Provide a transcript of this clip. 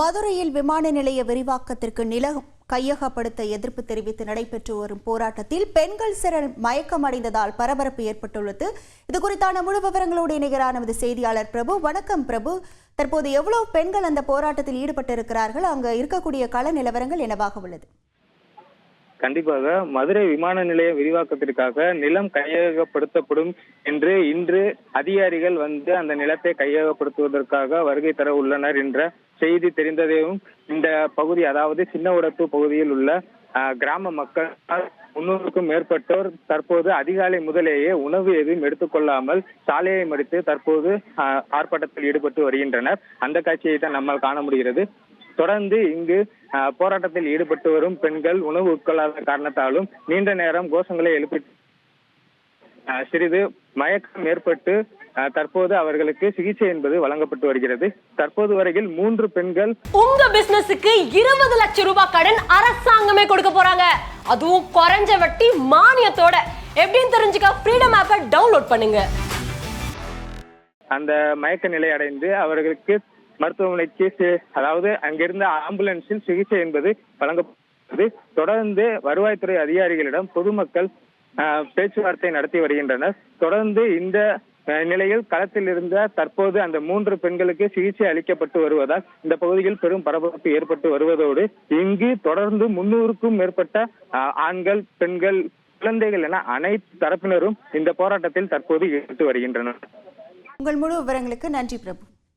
மதுரையில் விமான நிலைய விரிவாக்கத்திற்கு நிலம் கையகப்படுத்த எதிர்ப்பு தெரிவித்து நடைபெற்று வரும் போராட்டத்தில் பெண்கள் சிலர் மயக்கமடைந்ததால் பரபரப்பு ஏற்பட்டுள்ளது. இது குறித்தான முழு விவரங்களோடு இணைகிறார் நமது செய்தியாளர் பிரபு. வணக்கம் பிரபு. தற்போது எவ்வளவு பெண்கள் அந்த போராட்டத்தில் ஈடுபட்டிருக்கிறார்கள்? அங்கு இருக்கக்கூடிய கள நிலவரங்கள் என்னவாக உள்ளது? கண்டிப்பாக மதுரை விமான நிலைய விரிவாக்கத்திற்காக நிலம் கையகப்படுத்தப்படும் என்று இன்று அதிகாரிகள் வந்து அந்த நிலத்தை கையகப்படுத்துவதற்காக வருகை தர உள்ளனர் என்ற செய்தி தெரிந்ததையும் இந்த பகுதி அதாவது சின்ன உடப்பு பகுதியில் உள்ள ஆஹ், கிராம மக்கள் முன்னூறுக்கும் மேற்பட்டோர் தற்போது அதிகாலை முதலேயே உணவு எதுவும் எடுத்துக்கொள்ளாமல் சாலையை மடித்து தற்போது ஆஹ், ஆர்ப்பாட்டத்தில் ஈடுபட்டு வருகின்றனர். அந்த காட்சியை தான் நம்மால் காண முடிகிறது. தொடர்ந்து இங்கு போராட்டத்தில் ஈடுபட்டு வரும் பெண்கள் உணவு உட்கொள்ளாத காரணத்தாலும் நீண்ட நேரம் கோஷங்களை எழுப்பி சிறிது மயக்கம் ஏற்பட்டு தற்போது அவர்களுக்கு சிகிச்சை என்பது வழங்கப்பட்டு வருகிறது. தற்போது வரையில் மூன்று பெண்கள் உங்க பிசினஸுக்கு இருபது லட்சம் ரூபாய் கடன் அரசாங்கமே கொடுக்க போறாங்க. அதுவும் குறைஞ்ச வட்டி மானியத்தோட. எப்படின்னு தெரிஞ்சுக்க ஃப்ரீடம் ஆப்பை டவுன்லோட் பண்ணுங்க. அந்த மயக்க நிலை அடைந்து அவர்களுக்கு மருத்துவமனைக்கு அதாவது அங்கிருந்த ஆம்புலன்ஸில் சிகிச்சை என்பது வழங்கப்பட்டது. தொடர்ந்து வருவாய்த்துறை அதிகாரிகளிடம் பொதுமக்கள் ஆஹ், பேச்சுவார்த்தை நடத்தி வருகின்றனர். தொடர்ந்து இந்த நிலையில் களத்தில் இருந்த தற்போது அந்த மூன்று பெண்களுக்கு சிகிச்சை அளிக்கப்பட்டு வருவதால் இந்த பகுதியில் பெரும் பரபரப்பு ஏற்பட்டு வருவதோடு இங்கு தொடர்ந்து முன்னூறுக்கும் மேற்பட்ட ஆண்கள் பெண்கள் குழந்தைகள் என அனைத்து தரப்பினரும் இந்த போராட்டத்தில் தற்போது ஈடுபட்டு வருகின்றனர். உங்கள் முழு விவரங்களுக்கு நன்றி பிரபு.